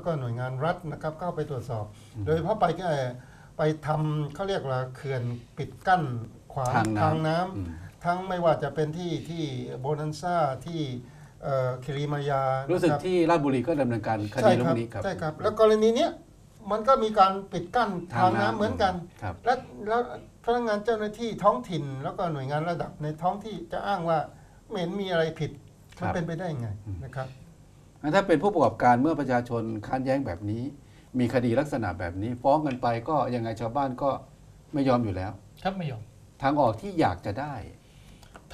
แล้วก็หน่วยงานรัฐนะครับเข้าไปตรวจสอบ โดยเฉพาะไปแค่ไปทำเขาเรียกว่าเขื่อนปิดกั้นขวางทางน้ำทางน้ำอืมทั้งไม่ว่าจะเป็นที่ที่โบนันซ่าที่เอ่อคิริมายารู้รู้สึกที่ราชบุรีก็ดำเนินการคดีใช่เรื่คอรับงนี้ครับ ใช่ครับ แล้วกรณีเนี้ยมันก็มีการปิดกั้นทางน้ำเหมือนกันครับและแล้วพนักงานเจ้าหน้าที่ท้องถิ่น แล้วก็หน่วยงานระดับในท้องที่จะอ้างว่าไม่เห็นมีอะไรผิดครัมันบเป็นไปได้ยังไงนะครับงั้น ถ้าเป็นผู้ประกอบการเมื่อประชาชนค้านแย้งแบบนี้ มีคดีลักษณะแบบนี้ ฟ้องกันไปก็ยังไงชาวบ้านก็ไม่ยอมอยู่แล้ว ครับไม่ยอม ทางออกที่อยากจะได้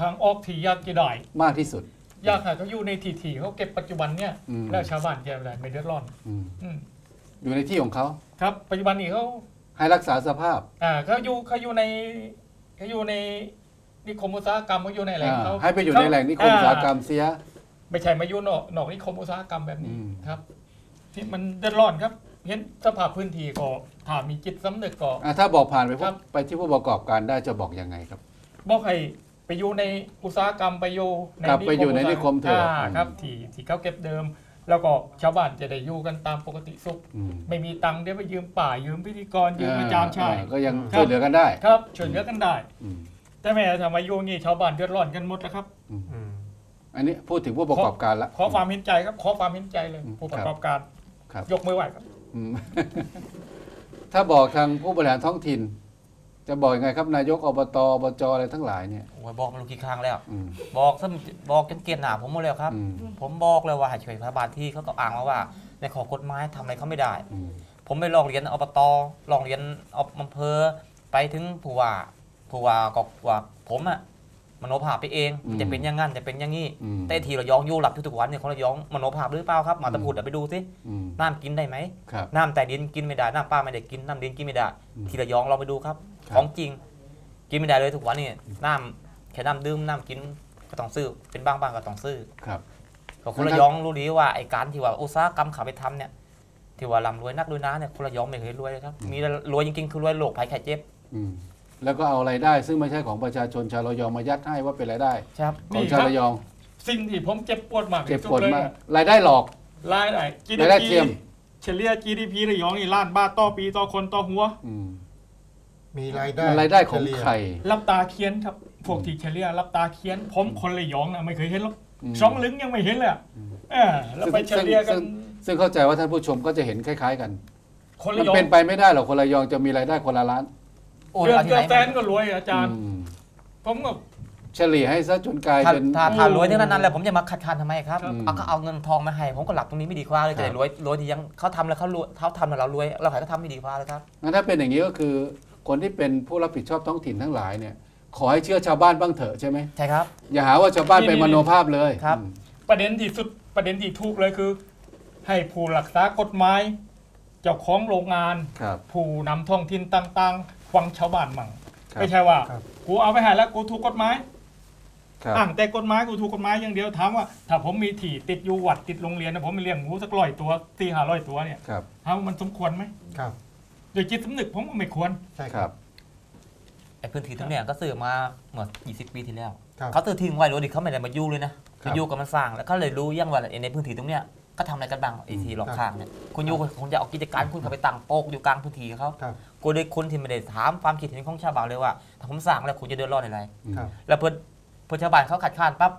ทางออกที่ยากจะได้มากที่สุด อยากให้เขาอยู่ในที่ที่เขาเก็บปัจจุบันเนี่ยอืม แล้วชาวบ้านจะอะไรไม่เดือดร้อนอืมอืมอยู่ในที่ของเขาครับ ปัจจุบันนี้เขาให้รักษาสภาพอ่าเขาอยู่เขาอยู่ในเขาอยู่ในนิคมอุตสาหกรรมเขาอยู่ในแหล่งอ่าเขาให้ไปอยู่ในแหล่งนิคมอุตสาหกรรมเสีย ไม่ใช่มาอยู่นอกนอกนิคมอุตสาหกรรมแบบนี้อืมครับ ที่มันเดือดร้อนครับเห็นสภาพพื้นที่ก็ถ้ามีจิตสำนึกก็อะถ้าบอกผ่านไปพวครักบไปที่ผู้ประกอบการได้จะบอกยังไงครับ บอกให้ไปอยู่ในอุตสาหกรรมไปอยู่ในกลับไปอยู่ในนิคมเถอะาครับที่ที่เขาเก็บเดิม แล้วก็ชาวบ้านจะได้อยู่กันตามปกติสุขอืมไม่มีตังค์เดี๋ยวไปยืมป่ายืมพิธีกรยืมอาจารย์ชายอ่ก็ยังครับช่วยเหลือกันได้ ครับช่วยเหลือกันได้อืมแต่แม่ทำไมโยงงี้ชาวบ้านเดือดร้อนกันหมดแล้วครับ อืมอันนี้พูดถึงผู้ประกอบการละ ขอความเห็นใจครับขอความเห็นใจเลยอืมผู้ประกอบการครับ ยกมือไหวครับอืมถ้าบอกทางผู้บริหารท้องถิ่น จะบอกยังไงครับนายกอบตอบจอะไรทั้งหลายเนี่ย โอ้ยบอกมาลูกกี่ครั้งแล้ว อืม บอกซะบอกจนเกลียดหนาผมหมดแล้วครับ อืม ผมบอกเลยว่าให้ช่วยพยาบาลที่เขาก็อ้างมาว่า ในขอกฎหมายทำอะไรเขาไม่ได้ อืม ผมไปลองเรียนอบตลองเรียนอบอำเภอไปถึงผู้ว่าผู้ว่าก็ว่าผมอะ มโนภาพไปเอง อืมจะเป็นอย่างงั้นจะเป็นอย่างนี้อืม แต่ทีระยองอยู่หลับทุกๆวันเนี่ยเขาระยองมโนภาพหรือเปล่าครับมาตะพูดเดี๋ยวไปดูสิอืมน้ำกินได้ไหมครับ น้ำแต่ดินกินไม่ได้น้ำป้าไม่ได้กินน้ำดินกินไม่ได้อืมทีระยองลองไปดูครับ ครับ ของจริง กินไม่ได้เลยทุกวันนี่น้ำแค่น้ำดื่มน้ำกินก็ต้องซื้อเป็นบางบางๆก็ต้องซื้อ ครับ ก็คนระยองรู้ดีว่าไอ้การที่ว่าอุตสาหกรรมเขาไปทำเนี่ยที่ว่าร่ำรวยนักรวยน้าเนี่ยคนระยองไม่เคยรวยเลยครับ มีแต่รวยจริงๆคือรวยโรคภัยไข้เจ็บ อืม แล้วก็เอารายได้ ซึ่งไม่ใช่ของประชาชนชาวระยองมายัดให้ว่าเป็นรายได้ ครับ ของนี่ชาวครับระยอง สิ่งที่ผมเจ็บปวดมากเจ็บที่สุปวดเลยมากอะรายได้หลอกรายได้รายได้ GDP เทียมเฉลี่ย GDP ระยองนี่ล้านบาทต่อปีต่อคนต่อหัวอืมมีรายได้มันรายได้ของเฉลี่ยใครรับตาเคียนครับพวกที่เฉลี่ยรับตาเคียน ผมคนระยองนะไม่เคยเห็นหรอกอืมสองลึงยังไม่เห็นเลยอะอืมเออแล้วไปเฉลี่ยกันซึ่งซึ่งเข้าใจว่าท่านผู้ชมก็จะเห็นคล้าย ๆ กัน คนมัระนยองเป็นไปไม่ได้หรอกคนระยองจะมีรายได้คนละล้าน โอ้ยเดือนเอาที่เกืไหอนบแสนมาก็รวยอาจารย์อืมผมก็เฉลี่ยให้ซะจนกลายถ้าเป็น ถ้าถ้ารวยทั้งนั้นโอ้แล้วผมจะมาขัดขานทำไมครับครับ เอาก็เอาเงินทองมาให้ ผมก็หลับตรงนี้ไม่ดีกว่าเลยครับจะได้รวยรวยที่ยังเขาทำแล้วเขารวยเขาทำแล้วเรารวยเราขายก็ทำไม่ดีกว่าเลยครับ งั้นถ้าเป็นอย่างนี้ก็คือ คนที่เป็นผู้รับผิดชอบท้องถิ่นทั้งหลายเนี่ย ขอให้เชื่อชาวบ้านบ้างเถอะใช่ไหมใช่ครับ อย่าหาว่าชาวบ้านเป็นมโนภาพเลยครับอืมประเด็นที่สุดประเด็นที่ถูกเลยคือ ให้ผู้รักษากฎหมาย เจ้าของโรงงาน ครับ ผู้นำท้องถิ่นต่างๆ ฟังชาวบ้านมั่งครับไม่ใช่ว่า ครับ กูเอาไปให้แล้วกูถูกกฎหมายครับ อ้างแต่กฎหมายกูถูกกฎหมายอย่างเดียวถามว่า ถ้าผมมีที่ติดอยู่วัดติดโรงเรียนนะผมไปเลี้ยงหมูสักร้อยตัวตีห้าร้อยตัวเนี่ยครับ ถามว่ามันสมควรไหมครับ โดยจิตสำนึกผมว่าไม่ควร ใช่คครัรับ บ ไอ้พื้นที่ตรงเนี้ยก็ซื้อมาเมื่อ 20 ปีที่แล้ว ครับ เขาซื้อทิ้งไว้โดยที่เขาไม่ได้มาอยู่เลยนะครับมาอยู่กับมันสร้างแล้วเขาเลยรู้ยังว่าในพื้นที่ตรงเนี้ย ก็ทำอะไรกันบ้างไอ้ที่รอบข้างเนี่ยคุณอยู่คุณจะเอากิจการคุณเขาไปตั้งโป๊กอยู่กลางพื้นที่เขาครับ กูได้คุณที่ไม่ได้ถามความคิดเห็นของชาวบ้านเลยว่าถ้าผมสั่งแล้วคุณจะเดือดร้อนอะไร ครับ แล้วเพื่อนเพื่อนชาวบ้านเขาขัดขานปั๊บ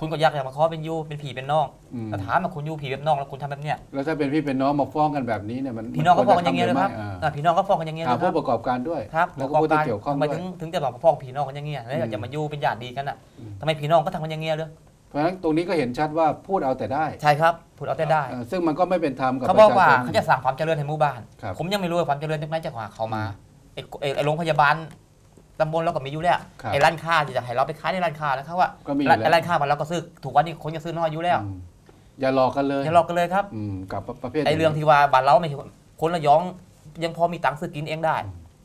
คุณก็อยากจะมาขอเป็นอยูเป็นผีเป็นน้องอืม แต่ถามมาคุณอยูผีเป็นน้องแล้วคุณทำแบบเนี้ยแล้วถ้าเป็นพี่เป็นน้องมาฟ้องกันแบบนี้เนี่ยมันพี่น้องก็มัฟ้องวกันอย่างเงี้ยเลยครับทำหอไม่อ่าพี่น้องก็ฟ้องกันอย่างเงี้ยอ่าเลยคผู้รับประกอบการด้วย ครับแล้วก็ประผู้อบที่การเกี่ยวข้องทำไมด้วย ถึงถึงจะบอกว่าฟ้องพี่น้องกันอย่างเงี้ยแล้วอยากจะมาอยู่เป็นญาติดีกันอะอืมทำไมพี่น้องก็ทำกันอย่างเงี้ยเลยเพ ราะฉะนั้นตรงนี้ก็เห็นชัดว่าพูดเอาแต่ได้ใช่ครับพูดเอาแต่ได้ เอ่อซึ่งมันก็ไม่เป็นธรรมกับเขาปบอกระชาว่าชน เขาจะสั่งความเจริญให้หมู่บ้าน ครับ ผมยังไม่รู้ว่าความเจริญจากไหนจากว่าเขามาไอ้ไอ้ไอ้โรงพยาบาลตำบลเราก็มีอยู่แล้วครับไอ้ร้านค้าที่จะให้เราไปขายในร้านค้าแล้วเขาว่าก็มีอยู่แล้ว ไอ้ร้านค้ามันเราก็ซื้อถูกวันนี้คนก็ซื้อน้อยอยู่แล้วอืมอย่าหลอกกันเลยอย่าหลอกกันเลยครับ อืมกับประเภทไอ้เรื่องที่ว่าบ้านเราไม่ใช่คนระยองยังพอมีตังค์ซื้อกินเองได้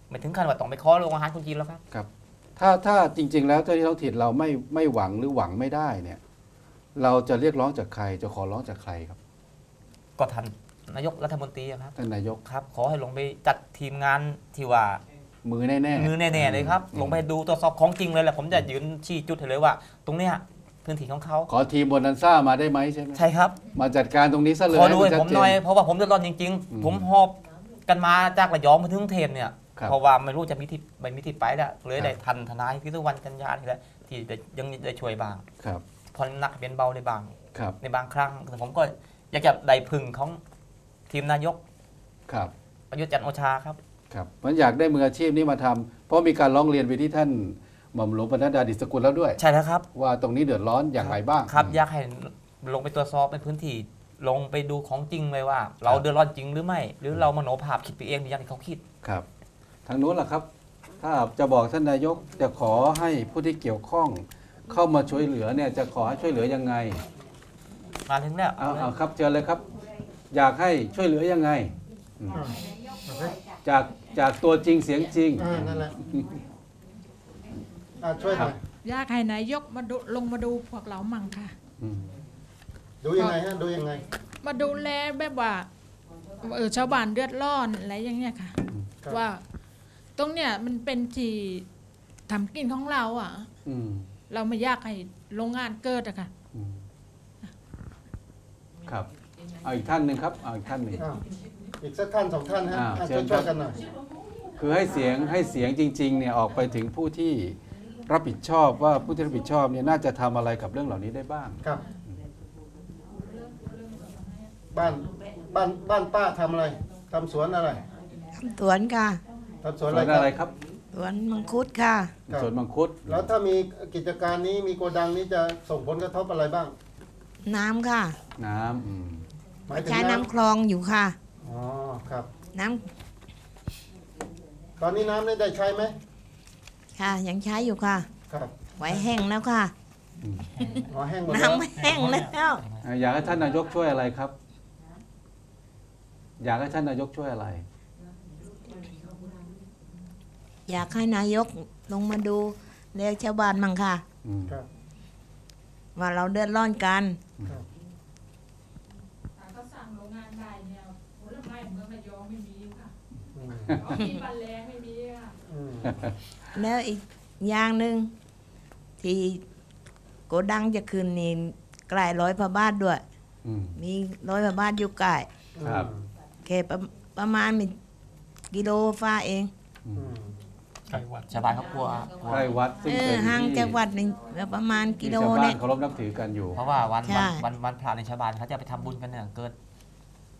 ไม่ถึงขั้นว่าต้องไปขอโรงอาหารคนจีนแล้วครับถ้าถ้าจริง ๆ แล้วเจ้าที่ท้องถิ่นเราไม่ไม่หวังหรือหวังไม่ได้เนี่ย เราจะเรียกร้องจากใคร จะขอร้องจากใครครับก็ท่านนายกรัฐมนตรีอะครับท่านนายกครับ ขอให้ลงไปจัดทีมงานที่ว่า มือแน่ๆมือแน่ๆเลยครับอืมลงไปดูตรวจสอบของจริงเลยแหละผมจะยืนชี้จุดให้เลยว่า ตรงเนี้ยพพื้นที่ของเขาขอทีมโบนันซ่ามาได้ไหมใช่ไหมใช่ครับ มาจัดการตรงนี้ซะเลยขอดูให้ให้ชัผดมเจหน่อยนเพราะว่าผมเดือดร้อนจริงอืมๆผมหอบกันมาจากระยองมาถึกรุงเทพเนี่ยครับเพราะว่าไม่รู้จะมีที่ไม่มีที่ไปแล้วเลยครับได้ทันทนายพิทุวันกันยาที่แหละที่ได้ยังได้ช่วยบ้างครับ พอหนักเป็นเบาในบาง ครับ ในบางครั้งแต่ผมก็อยากจะได้พึ่งของทีมนายกครับ ประยุทธ์จันทร์โอชาครับ ครับมันอยากได้มืออาชีพนี้มาทำเพราะมีการร้องเรียนไปที่ท่านหม่อมหลวงปนัดดาดิสกุลแล้วด้วย ใช่แล้วครับ ว่าตรงนี้เดือดร้อนอย่างไรบ้าง ครับอยากให้ลงไปตรวจสอบในพื้นที่ลงไปดูของจริงเลยว่า เราเดือดร้อนจริงหรือไม่ หรือเรามโนภาพคิดไปเองอย่างที่เขาคิด ครับทางนู้นล่ะครับ ถ้าจะบอกท่านนายกจะขอให้ผู้ที่เกี่ยวข้อง เข้ามาช่วยเหลือเนี่ยจะขอให้ช่วยเหลือยังไงมาถึงแล้วเอาเอาครับเจอเลยครับ อยากให้ช่วยเหลือยังไงอืมอ่าโอเคจากจากตัวจริงเสียงจริง อ่านั่นแหละอ่าช่วยหน่อยอยากให้นายกมาดูลงมาดูพวกเรามั่งค่ะ อืมดูยังไงฮะดูยังไง มาดูแลแบบว่าเออชาวบ้านเดือดร้อนอะไรอย่างเงี้ยค่ะ ครับ ว่า ตรงเนี้ยมันเป็นที่ทำกินของเราอะ อืม เราไม่อยากให้โรงงานเกิดอะค่ะอืมครับเอาอีกท่านหนึ่งครับเอาอีกท่านหนึ่ง อ้าวอีกสักท่านสองท่านฮะอ่าอ่าเชิช่วยญช่ครัวยบ กันหน่อย คือให้เสียงให้เสียงจริงๆเนี่ยออกไปถึงผู้ที่รับผิดชอบว่าผู้ที่รับผิดชอบเนี่ยน่าจะทำอะไรกับเรื่องเหล่านี้ได้บ้าง ครับ บ้านบ้านบ้านป้าทำอะไรทำสวนอะไรสวนค่ะทำสส่ววนนอะไรอะไรคครับรับส วนมังคุดค่ะ ครับส่วนมังคุดแล้วถ้ามีกิจการนี้มีโกดังนี้จะส่งผลกระทบอะไรบ้าง น้ำค่ะ น้ำอืมหมายถึงใช้น้ำคลองอยู่ค่ะ อ๋อครับ น้ตอนนี้น้ำได้ได้ใช้ไหมำค่ะยังใช้อยู่ค่ะ ครับไว้แห้งแล้วค่ะ อ๋อแห้งหมดแล้วน้ำแห้งแล้วอ่าอยากให้ท่านนายกช่วยอะไรครับ อยากให้ท่านนายกช่วยอะไร อยากให้นายกลงมาดูเรียกชาวบ้านมั่งค่ะอืมครับว่าเราเดือดร้อนกัน ครับเขาสั่งโรงงานได้เนี่ยผลไม้เมืองระยองไม่มีค่ะอืมมีบันแรงไม่มีค่ะ อืมแล้วอีกอย่างหนึ่งที่โกดังจะคืนนี่ใกล้ร้อยพระบาทด้วย อืม มีร้อยพระบาทอยู่ใกล้ครับ แค่ประประมาณไม่กิโลฟ้าเอง อืม ไก่วัดชาวบ้านเขากลัวกลัว ใกล้วัดซึ่งเอเป็อนห่างที่จากวัดนี่ประมาณที่กิโลชาวบ้าเนี่นย เคารพนับถือกันอยู่ เพราะว่าวันใช่ วันวันวันพระในชาวบ้านเขาจะไปทำบุญกันเนี่ยเกิด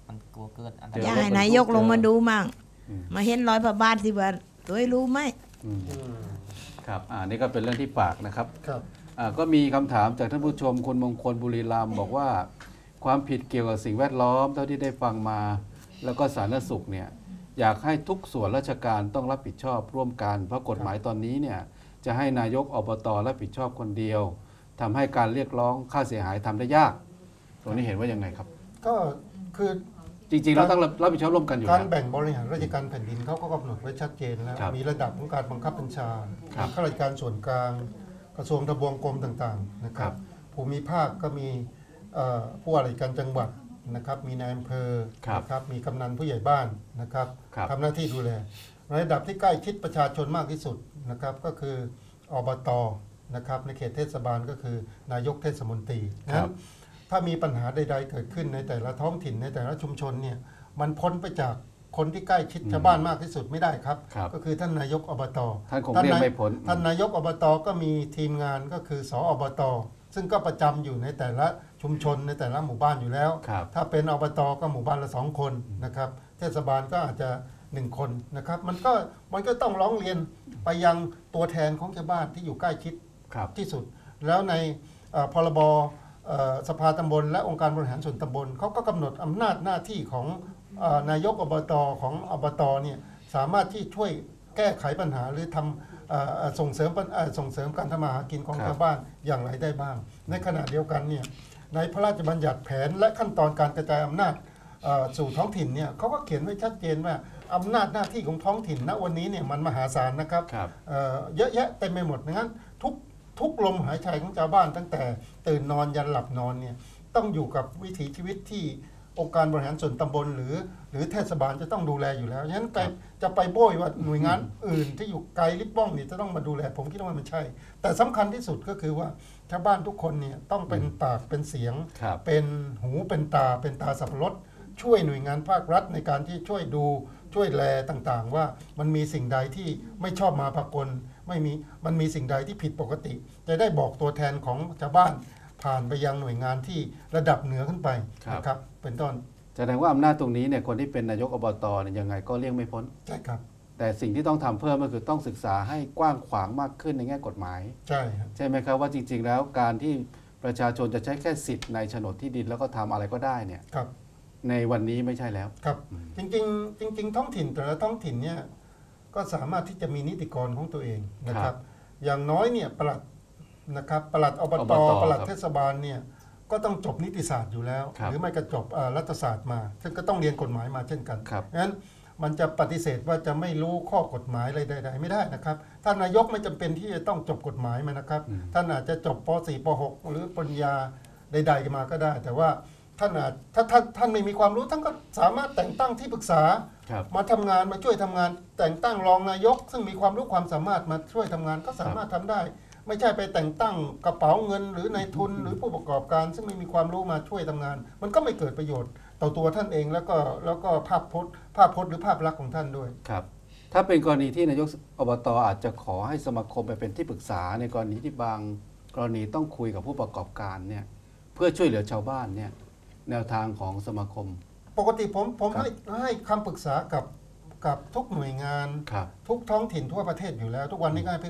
มันกลัวเกิดอันตเดี๋อยวากราย ให้นายกลงมาดูมั่งอืมมาเห็นร้อยพระบาทสิว่าตัวเองรู้ไหม อืมอืมครับอ่านี่ก็เป็นเรื่องที่ฝากนะครับครับอ่าก็มีคำถามจากท่านผู้ชมคุณมงคลบุรีรัมย์บอกว่า ความผิดเกี่ยวกับสิ่งแวดล้อมเท่าที่ได้ฟังมา แล้วก็สาธารณสุขเนี่ย อยากให้ทุกส่วนราชการต้องรับผิดชอบร่วมกัน เพราะกฎหมายตอนนี้เนี่ยจะให้นายกอบตรับผิดชอบคนเดียวทำให้การเรียกร้องค่าเสียหายทำได้ยากตรงนี้เห็นว่ายังไงครับ ก็คือจริงๆเราต้องรับรับผิดชอบร่วมกันอยู่การแล้วแบ่งบริหารราชการแผ่นดินเขาก็กำหนดไว้ชัดเจนแล้วครับมีระดับของการบังคับบัญชาครับข้าราชการส่วนกลาง กระทรวงทบวงกรมต่างๆนะคครัรับบภูมิภาคก็มีเอ่อผู้ว่าราชการจังหวัด นะครับมีนายอำเภอครับนะครับมีกำนันผู้ใหญ่บ้านนะครับครับทำหน้าที่ดูแลระดับที่ใกล้ชิดประชาชนมากที่สุดนะครับก็คืออบตนะครับในเขตเทศบาลก็คือนายกเทศมนตรีครันะบถ้ามีปัญหาใด ๆ เกิดขึ้นในแต่ละท้องถิ่นในแต่ละชุมชนเนี่ยมันพ้นไปจากคนที่ใกล้ชิดชาวบ้านมากที่สุดไม่ได้ครับครับก็คือท่านนายกอบตท่านคงเรียกไม่พ้นท่านนายกอบตก็มีทีมงานก็คือสออบต ซึ่งก็ประจำอยู่ในแต่ละชุมชนในแต่ละหมู่บ้านอยู่แล้วครับถ้าเป็นอบตก็หมู่บ้านละสองคนนะครับเทศบาลก็อาจจะหนึ่งคนนะครับมันก็มันก็ต้องร้องเรียนไปยังตัวแทนของชาวบ้านที่อยู่ใกล้ชิดครับที่สุด แล้วในเอ่อพรบเอ่อสภาตำบล และองค์การบริหารส่วนตำบลเขาก็กำหนดอำนาจหน้าที่ของเอ่อนายกอบตของอบตเนี่ยสามารถที่ช่วย แก้ไขปัญหาหรือทำเอ่อเอ่อส่งเสริมปัญเอ่อส่งเสริมการทำมาหากินของครับชาวบ้านอย่างไรได้บ้าง ในขณะเดียวกันเนี่ยในพระราชบัญญัติแผนและขั้นตอนการกระจายอำนาจเอ่อสู่ท้องถิ่นเนี่ยเขาก็เขียนไว้ชัดเจนว่าอำนาจหน้าที่ของท้องถิ่นณวันนี้เนี่ยมันมหาศาลนะครับครับเอ่อเยอะแยะเต็มไปหมดดังนั้นทุกทุกลมหายใจของชาวบ้านตั้งแต่ตื่นนอนยันหลับนอนเนี่ยต้องอยู่กับวิถีชีวิตที่ องค์การบริหารส่วนตำบลหรือ หรือเทศบาลจะต้องดูแลอยู่แล้วฉะนั้นไปครับจะไปโบยว่าหน่วยงานอื่นที่อยู่ไกลลิบบ้องเนี่ยจะต้องมาดูแล ผมคิดว่ามันใช่ แต่สำคัญที่สุดก็คือว่าชาวบ้านทุกคนเนี่ยต้องเป็นปากเป็นเสียงครับเป็นหูเป็นตาเป็นตาสับปะรดช่วยหน่วยงานภาครัฐในการที่ช่วยดูช่วยแลต่างๆ ว่ามันมีสิ่งใดที่ไม่ชอบมาพากลไม่มีมันมีสิ่งใดที่ผิดปกติ จะได้บอกตัวแทนของชาวบ้าน ผ่านไปยังหน่วยงานที่ระดับเหนือขึ้นไปครับนะครับเป็นต้นแสดงว่าอำนาจตรงนี้เนี่ยคนที่เป็นนายกอบตเนี่ยยังไงก็เลี่ยงไม่พ้นใช่ครับแต่สิ่งที่ต้องทำเพิ่มก็คือต้องศึกษาให้กว้างขวางมากขึ้นในแง่กฎหมาย ใช่ครับใช่ไหมครับว่าจริง ๆ แล้วการที่ประชาชนจะใช้แค่สิทธิ์ในโฉนดที่ดินแล้วก็ทำอะไรก็ได้เนี่ยครับ ในวันนี้ไม่ใช่แล้วครับ จริงๆ จริง ๆ ท้องถิ่นแต่ละท้องถิ่นเนี่ยก็สามารถที่จะมีนิติกรของตัวเองนะคครัรับบอย่างน้อยเนี่ยปลัด นะครับปลัดอบตอบตปลัดครับเทศบาลเนี่ยก็ต้องจบนิติศาสตร์อยู่แล้วครับหรือไม่ก็จบเอ่อรัฐศาสตร์มาซึ่งก็ต้องเรียนกฎหมายมาเช่นกันครับงั้นมันจะปฏิเสธว่าจะไม่รู้ข้อกฎหมายอะไรใดๆไม่ได้นะครับท่านนายกไม่จำเป็นที่จะต้องจบกฎหมายมานะครับอืมท่านอาจจะจบป .4 ป .6 หรือปริญญาใด ๆ มาก็ได้ แต่ว่าท่านอาจถ้าท่านท่านไม่มีความรู้ท่านก็สามารถแต่งตั้งที่ปรึกษาครับมาทำงานมาช่วยทำงาน แต่งตั้งรองนายก ซึ่งมีความรู้ความสามารถมาช่วยทำงานก็สามารถทำได้ ไม่ใช่ไปแต่งตั้งกระเป๋าเงิน หรือในายทุนหรือผู้ประกอบการ ซึ่งไม่มีความรู้มาช่วยทำงาน มันก็ไม่เกิดประโยชน์ ต่อตัวท่านเองแล้วก็แล้วก็ภาพพจน์ภาพพจน์หรือภาพลักษณ์ของท่านด้วยครับถ้าเป็นกรณีที่นายกอบตอาจจะขอให้สมาคมไปเป็นที่ปรึกษาในกรณีที่บางกรณีต้องคุยกับผู้ประกอบการเนี่ยเพื่อช่วยเหลือชาวบ้านเนี่ยแนวทางของสมาคม ปกติผมผมครับให้ให้คำปรึกษากับกับทุกหน่วยงานครับทุกท้องถิ่นทั่วประเทศอยู่แล้ว ทุกวันนี้ก็ให้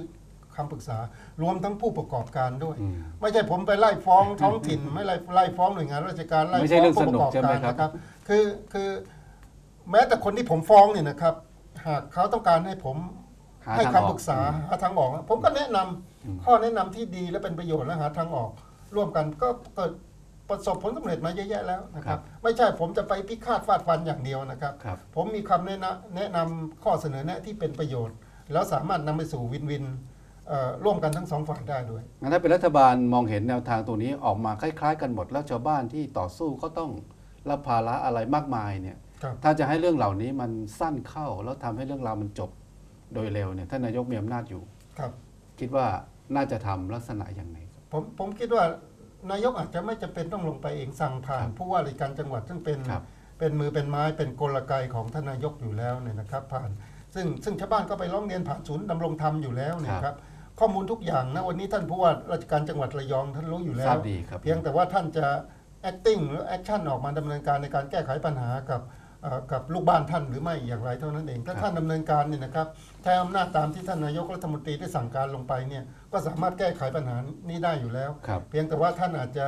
คำปรึกษา รวมทั้งผู้ประกอบการด้วยอืมไม่ใช่ผมไปไล่ฟ้องท้องถิ่น ไม่ไล่ไล่ฟ้องหน่วยงานราชการไล่ไม่ใช่ฟ้องเรื่องผู้สปนุระกกอบใช่ไหมการครับนะครับคือคือแม้แต่คนที่ผมฟ้องเนี่ยนะครับ หากเขาต้องการให้ผมหาให้ทางคำออกปรึกษาหาทางออก ผมก็แนะนำอืมข้อแนะนำที่ดีและเป็นประโยชน์และหาทางออก ร่วมกันก็เกิดประสบผลสำเร็จมาเยอะแยะแล้วนะครับ ไม่ใช่ผมจะไปพิฆาตฟาดฟันอย่างเดียวนะครับครับผมมีคำแนะนำแนะนำข้อเสนอแนะที่เป็นประโยชน์ แล้วสามารถนำไปสู่วินวินเอ่อ ร่วมกันทั้งสองฝ่ายได้ด้วยงั้นถ้าเป็นรัฐบาลมองเห็นแนวทางตรงนี้ออกมาคล้าย ๆ กันหมดแล้วชาวบ้านที่ต่อสู้ก็ต้องรับภาระอะไรมากมายเนี่ยครับถ้าจะให้เรื่องเหล่านี้มันสั้นเข้าแล้วทำให้เรื่องราวมันจบโดยเร็วเนี่ยท่านนายกมีอำนาจอยู่ครับ คิดว่าน่าจะทำลักษณะอย่างไรครับผมผมคิดว่านายกอาจจะไม่จำเป็นต้องลงไปเองสั่งผ่านครับผู้ว่าราชการจังหวัดซึ่งเป็นครับเป็นมือเป็นไม้เป็นกลไกของท่านนายกอยู่แล้วเนี่ยนะครับ ผ่าน ซึ่งซึ่งชาวบ้านก็ไปร้องเรียนผ่านศูนย์ดำรงธรรมอยู่แล้วเนี่ยครับ ข้อมูลทุกอย่างนะวันนี้ท่านผู้ว่าราชการจังหวัดระยองท่านรู้อยู่แล้ทราวบดีครับ เพียงแต่ว่าท่านจะ acting หรือ action ออกมาดำเนินการในการแก้ไขปัญหากับเอ่อกับลูกบ้านท่านหรือไม่อย่างไรเท่านั้นเอง ถ้าครับ ท่านดำเนินการเนี่ยนะครับใช้อำนาจตามที่ท่านนายกรัฐมนตรีได้สั่งการลงไปเนี่ยก็สามารถแก้ไขปัญหานี้ได้อยู่แล้ว ครับ เพียงแต่ว่าท่านอาจจะ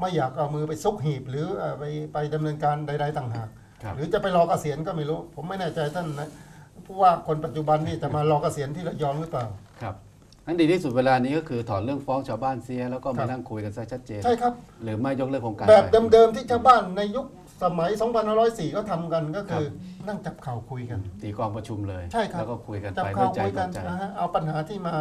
ไม่อยากเอามือไปซุกหีบ หรือเอ่อไปไปดำเนินการใด ๆ ต่างหาก ครับ หรือจะไปรอเกษียณก็ไม่รู้ ผมไม่แน่ใจท่านนะผู้ว่าคนปัจจุบันนี่จะมารอเกษียณที่ระยองหรือเปล่า ครับ นั้นดีที่สุดเวลานี้ก็คือถอนเรื่องฟ้องชาวบ้านเสียแล้วก็ครัมาบนั่งคุยกันซะชัดเจน ใช่ครับ หรือไม่ยกเลิกโครงการแบบไปเดิมๆที่ชาวบ้านในยุคสมัย 2504 ก็ทำกันก็คือนั่งจับเข่าคุยกัน ตีกองประชุมเลย ใช่ครับ แล้วก็คุยกันจับไปด้เข่าวยใจคุยต่กัอนใจนะฮะเอาปัญหาที่มา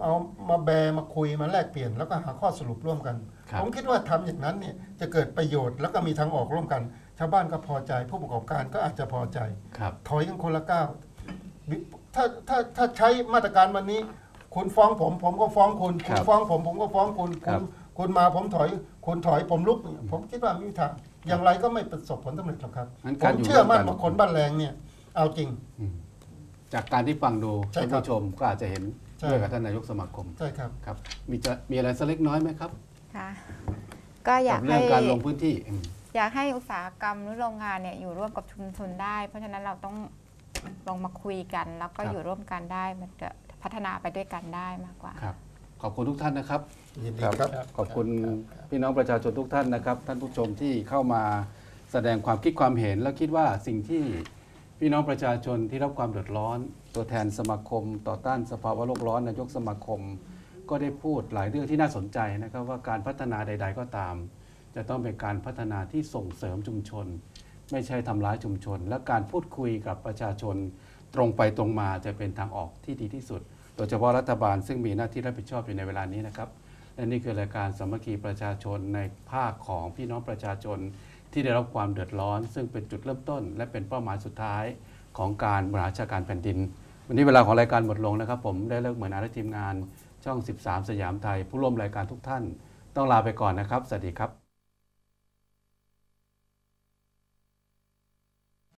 เอามาแบมาคุยมาแลกเปลี่ยนแล้วก็หาข้อสรุปร่วมกันครับผมคิดว่าทำอย่างนั้นเนี่ยจะเกิดประโยชน์แล้วก็มีทางออกร่วมกัน ชาวบ้านก็พอใจ ผู้ประกอบการก็อาจจะพอใจครับถอยกันคนละก้าววิถ้าถ้าถ้าใช้มาตรการวันนี้ คุณฟ้องผม ผมก็ฟ้องคุณครัคุณบฟ้องผม ผมก็ฟ้องคุณครัคุณบ คุณมาผมถอย คุณถอยผมลุกเนี่ยผมคิดว่าไม่มีทางอย่างไรก็ไม่ประสบผลสำเร็จหรอกครับงั้นผการมอยู่เชื่อมั่นร่วมกัน ว่าคนบ้านแรงเนี่ย เอาจริงอืมจากการที่ฟังดูใช่ท่านครับผู้ชมก็อาจจะเห็นใช่ ด้วยกับท่านนายกสมาคมใช่ครับ ครับมีจะมีอะไรสักเล็กน้อยไหมครับค่ะก็อยากักบเรื่ให้ องการลงพื้นที่อืม อยากให้อุตสาหกรรมหรือโรงงานเนี่ยอยู่ร่วมกับชุมชนได้ เพราะฉะนั้นเราต้องลงมาคุยกัน แล้วก็อยู่ร่วมกันได้มันจะ พัฒนาไปด้วยกันได้มากกว่า ครับ ขอบคุณทุกท่านนะครับ ยินดีครับ ขอบคุณพี่น้องประชาชนทุกท่านนะครับ ท่านผู้ชมที่เข้ามาแสดงความคิดความเห็น และคิดว่าสิ่งที่พี่น้องประชาชนที่รับความเดือดร้อน ตัวแทนสมาคม ต่อต้านสภาวะโลกร้อนนายกสมาคม ก็ได้พูดหลายเรื่องที่น่าสนใจนะครับ ว่าการพัฒนาใด ๆ ก็ตาม จะต้องเป็นการพัฒนาที่ส่งเสริมชุมชน ไม่ใช่ทำร้ายชุมชน และการพูดคุยกับประชาชน ตรงไปตรงมาจะเป็นทางออกที่ดีที่สุด โดยเฉพาะรัฐบาลซึ่งมีหน้าที่รับผิดชอบอยู่ในเวลานี้นะครับ และนี่คือรายการสามัคคีประชาชนในภาคของพี่น้องประชาชน ที่ได้รับความเดือดร้อน ซึ่งเป็นจุดเริ่มต้น และเป็นเป้าหมายสุดท้ายของการบริหารราชการแผ่นดิน วันนี้เวลาของรายการหมดลงนะครับ ผมได้เลิกเหมือนอาและทีมงานช่อง 13 สยามไทย ผู้ร่วมรายการทุกท่าน ต้องลาไปก่อนนะครับสวัสดีครับ